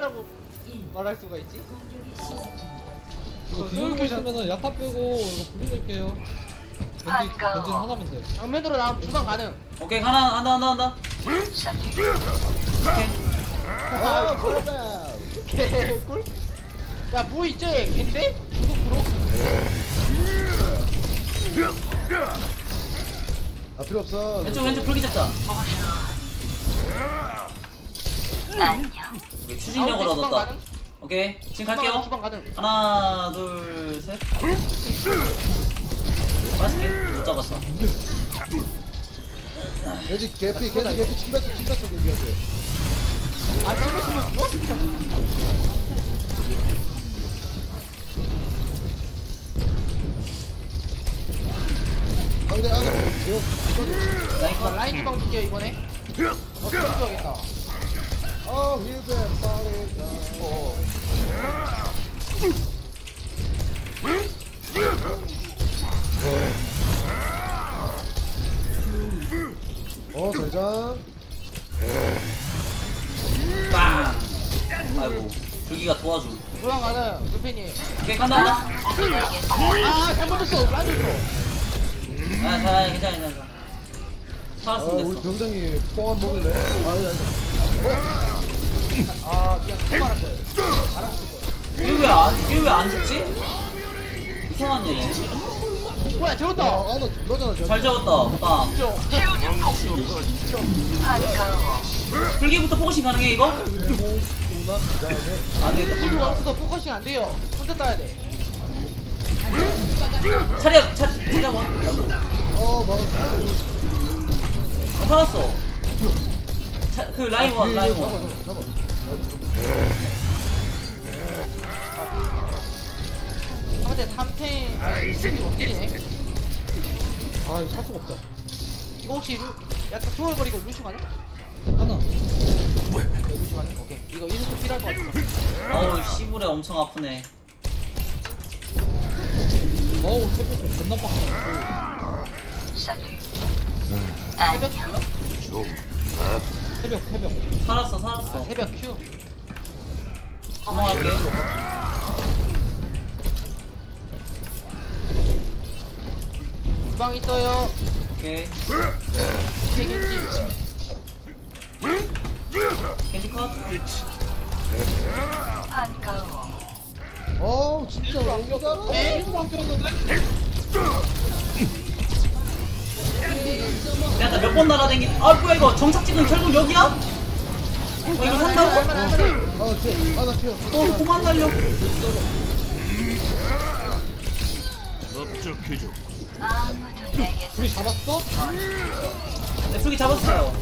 했다라고 말할 수가 있지? 이거 뒤돌고 있으면은 야타 빼고 이거 부르릴게요. 겐지 겐지 하나면 돼. 정면으로 나오면 주방 가능. 오케이 하나 한다 한다 한다 아 그러다 개꿀. 야, 뭐 있지? 겐데? 구독 프로? 아 필요 없어 왼쪽 왼쪽 불기 잡자 오케이, 추진력을 주방 얻었다 가능? 오케이 지금 주방, 갈게요 주방 가능. 하나 둘 셋 맛있게 못 잡았어 돼지 개피 개지 개피 침뱉어 침뱉어 개지한테 아, 잘못하면 뭐? 상대 라인 주방 줄게요, 이번에. 어, 줘야겠다. 어 힐벤 빠르다 어 대장 빵 아이고 불기가 도와줌 주방 가능, 루피님. 오케이 간다 간다 아, 잘못했어. 줘. 아 자, 괜찮아 괜찮아 아 살았으면 우리 됐어 병장이 포함 먹을래? 아니 아니 아, 그냥 그만할 거예요. 이거 왜안 이거 왜안 죽지? 이상한 얘네 뭐야, 재웠다. 아잘 잡았다. 불기부터 포커싱 가능해 이거? 안 되겠다 이거 없어서 포커싱 안 돼요. 혼자 따야 돼. 차려 차 차려 봐어 막. 아, 살았어 차, 그 라인 원 라인 원 잡아 한테 3탱, 아, 이거 못 때리네. 아 이거 살 수가 없다. 이거 혹시 루, 약간 투월거리고 루시 가능? 하나. 네, 루시 가능? 오케이. 이거 인수 필요할 것 같아. 어우 씨부레 엄청 아프네 어우 새벽 존나 빡. 새벽 큐? 새벽 새벽. 살았어 살았어 새벽 큐. 넘어갈게 주방 있어요. 오케이 겐지. 캔디 컷어 진짜 너무 잘하 에? 내가 몇 번 날아댕기 아 뭐야 이거 정착 찍은 결국 여기야? 어 이거 산다고? 아나 튀어 아 나 튀어 어 그만 날려 둘이 잡았어? 네 풀기 잡았어요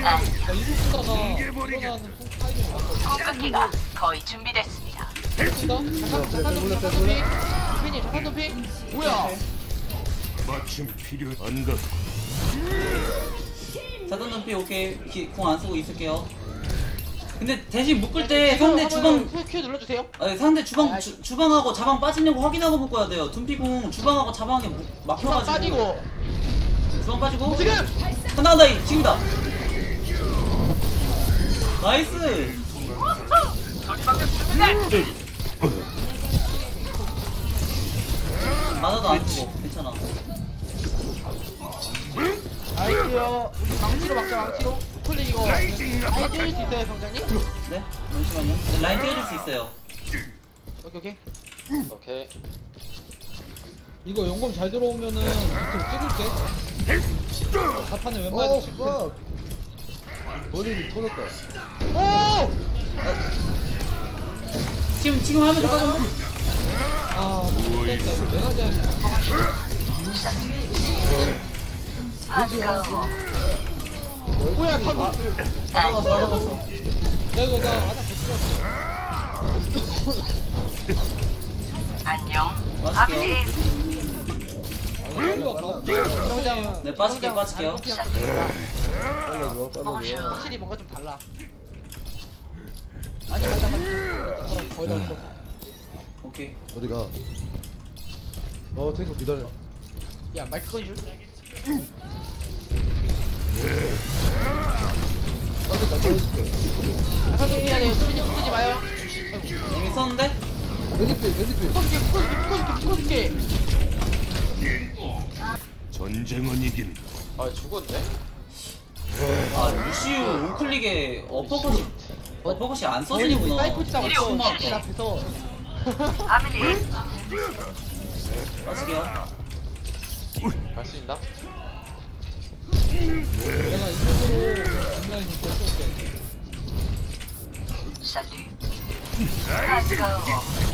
나 이거 쓰다가 일어나는 통 타이밍 맞고 공격기가 거의 준비됐습니다. 치다. 잠깐, 잠깐 좀, 잠깐 좀 피. 루피님, 잠깐 좀 피. 뭐야? 마침 필요 안 가. 자동 점피 오케이. 궁안 쓰고 있을게요. 근데 대신 묶을 때 상대 주방 큐, 큐 눌러주세요. 아니, 상대 주방 주, 주방하고 자방 빠지냐고 확인하고 묶어야 돼요. 둠피궁 주방하고 자방에 무- 주방 막혀가지고. 빠지고. 주방 빠지고. 지금! 하나 하나 이 지금이다. 나이스! 맞아도 안 죽어 괜찮아 나이스요. 우리 망치로 막자, 망치로. 클릭 이거. 아예 때릴 수 있어요, 병장님? 네 잠시만요 네, 라인 띄워줄 수 있어요 오케이, 오케이. 오케이. 이거 용검 잘 들어오면은 밑으로 찍을게. 사판에 웬만해서 어 찍을게. 빡 본인이 터졌다 오! 지금 지금 하면 될까 아. 이거 내가 해야지. 뭐야, 타고. 잡아갔어 잡아갔어 야, 이거 나 하나 붙여. 안녕. 병장. 네, 빠질게요, 병장 빠질게요. 확실히 뭔가 좀 달라. 아니, 맞아, 맞아. 거의 다. 오케이 어디가 어 탱크 기다려 야, 마이크 꺼줄? 전쟁은 이긴다. 아 죽었네? 아 루시우 우클릭에 어퍼컷이 어퍼컷이 안 써지는구나. 사이코 짜고 있어. 앞에서. 아무리. 맞을게요. 갈수 있나? 내가 이쪽으로 뒷라인 밑에 쏠게.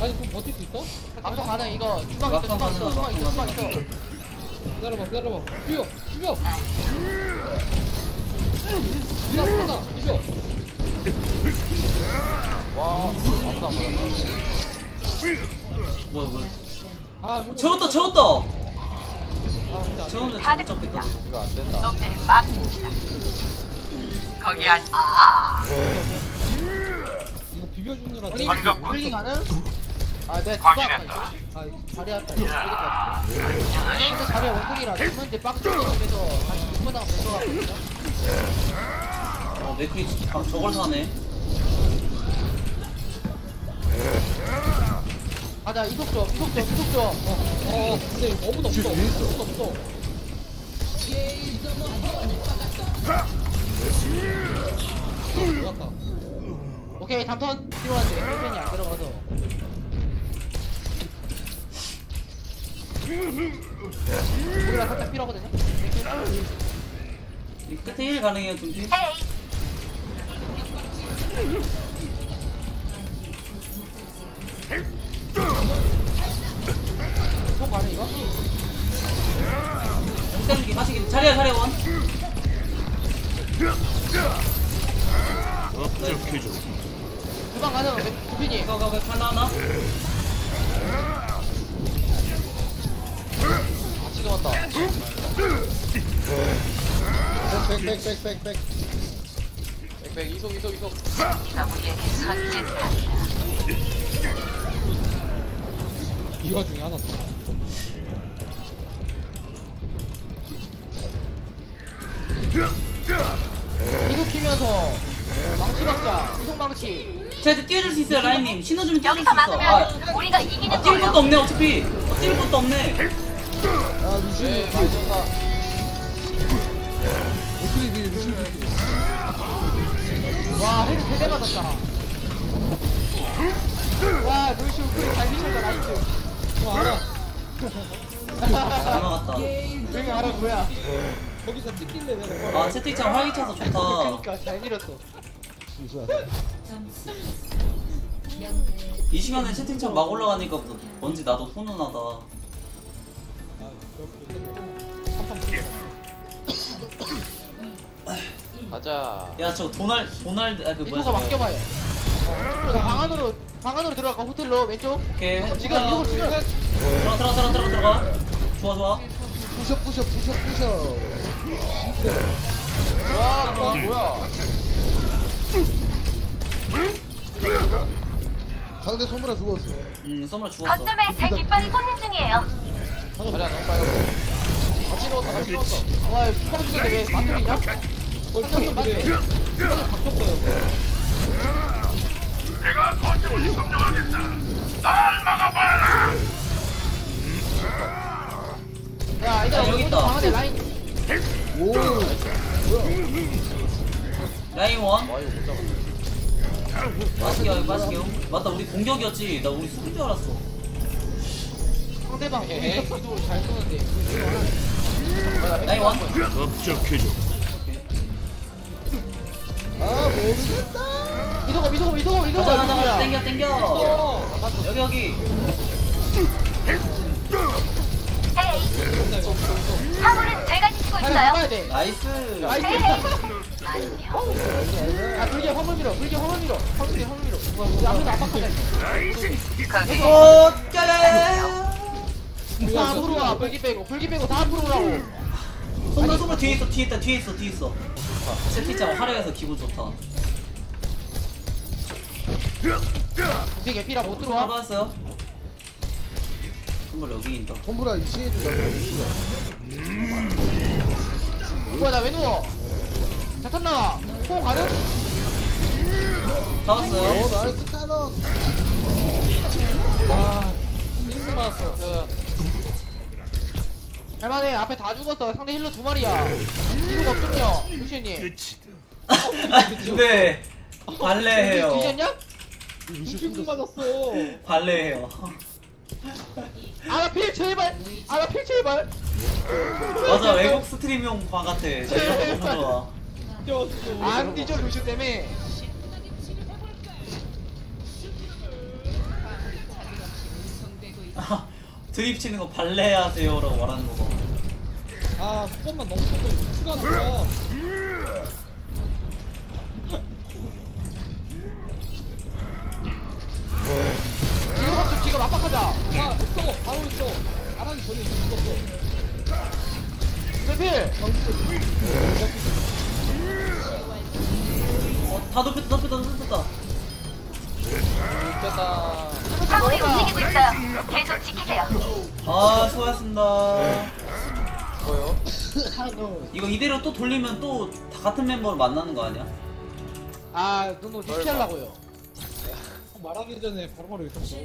아니 그럼 버틸 수 있어? 방송 가능 이거 주방 있어 주방 있어 주방 있어 주방 있어 기다려봐 기다려봐 비벼 비벼 비벼 하나 비벼 와 아무도 안 맞았다 뭐야 뭐야 아 이거 채웠다 채웠다 아. 채웠는데 다들 잡겠다 이거 안 된다. 막읍시다. 거기 안 아, 이거 비벼주느라 아니 내가 풀링 가능? 아 내가 주방 아파 아 자리 왔다 이거 근데. 자리야 원통이라 주문대 빡쳐서 다시 주문하고 뺏어가거든요 어 맥크리 방 저걸 사네 가자 이속 줘 이속 줘 이속 줘. 어 근데 너무 없어 너무 없어 좋았다. 오케이 담턴. 필요한데 헬펜이 안 들어가서. 우리가 살짝 필요하거든요? 이 끝에 힐 가능해요 둠피 가능 이거? 땡기 마시기 차례야 차례 원 업적해줘. 주방 가능 두빈이 이거 이거 이거 하나 하나 지금 왔다 백백백백백 백백 이속 이속 이속 너무에게 선진다 이 와중에 하나 더 이속 키면서 망치 박자 이속 망치. 쟤한테 띄워줄 수 있어요 라인님. 신어주면 띄워줄 수 여기서 있어. 아, 막으면 우리가 이기는 아 띄울 것도 거예요. 없네 어차피. 어, 띄울 것도 없네. 아 루시우 루시우 필 루시우 필와 헤드 대대 맞았다. 와 루시 우클 잘 미쳤다 나이스. 어 알아 잘 막았다 여기 알아 뭐야 거기서 찍길래 내가 아 채팅창 활기차서 좋다 그니까 잘 밀었어 루시우 이 시간에 채팅창 막 올라가니까 뭔지 나도 훈훈하다. 가자. 야 저 도날 도날드 아그 뭐야 이거가 저거. 맡겨봐요. 어, 방 안으로 방 안으로 들어갈까 호텔로? 왼쪽? 오케이. 지금 이거 지금 들어가 들어가 들어가 들어가 들어가 좋아 좋아 부셔 부셔 부셔 부셔 와 어, 뭐야 상대 소문아 죽었어 음 선물 죽었어 거점에 새 깃발이 꽂는 중이에요 자리야 너무 빨갛고 같이 넣었다 같이 넣었어 와 이거 죽는데 왜 맞들이냐? 벌써 그래 이거는 바뀌었어요 야 라인 원. 와 이거 못 잡았네 빠지게요 빠지게요 맞다 우리 공격이었지. 나 우리 수비인 줄 알았어. 상대방 위도를 잘 쏘는데. 라인 원. 업적해줘. 아 모르겠다. 이도가 이도가 이도가 이도가 가자 가자 가자. 땡겨 땡겨. 어 여기 여기. 화물은 제가 짓고 잘 있어요? 나이스. 나이스 야 불게 화물 밀어 불게 화물 밀어 화물 밀어 화물 밀어 우리 압박하자 거기 오 짜라 다 앞으로 와 불기 빼고 불기 빼고 다 앞으로 오라고 손나 손나 뒤에 있어 뒤에 있다 뒤에 있어 뒤에 있어 채팅창 화려해서 기분 좋다 우리 개피라 못 들어와 들어왔어요 선물 여기 있다 톰브라 이치해준다 뭐야 나왜 누워 자탄 나와 호 가능? 잡았어요 어 나이스 타너 아, 1분 맞았어. 그 할만해 앞에 다 죽었어 상대 힐러 두 마리야 이유가 없군요 루시님. 아, 근데 발레해요. 뒤졌냐? 핑 맞았어. 발레해요. 아나필 제발 아나필 제발 맞아 외국 스트리밍 방 같아. 좋아. 뛰었어. 안 뒤져 루시 때문에 아, 드립 치는 거 발레 하세요라고 말하는 거 봐. 아, 수건만 너무 컸어. 추가 넣어. 지금 합쳐 지금 압박하자 아, 있어. 바로 있어. 아랑이 전에 있었어. 루필 어, 다 높였다 높였다 높였다. 됐다. 화물이 움직이고 있어요. 계속 지키세요. 아 수고하셨습니다. 뭐요? 이거 이대로 또 돌리면 또 다 같은 멤버를 만나는 거 아니야? 아 너무 디피하려고요 말하기 전에 바로바로 있었어.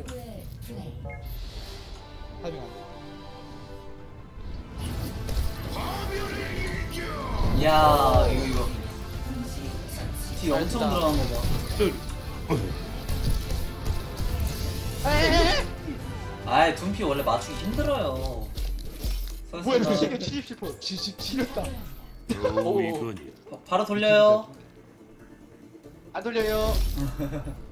타이밍 안 돼. 이야 이거 뒤 엄청 잘했다. 들어간 거 봐. 에에에 아이 둔피 원래 맞추기 힘들어요. 뭐야 수고하셨습니다. 루시님 77% 77였다 오. 바- 바로 돌려요. 안 돌려요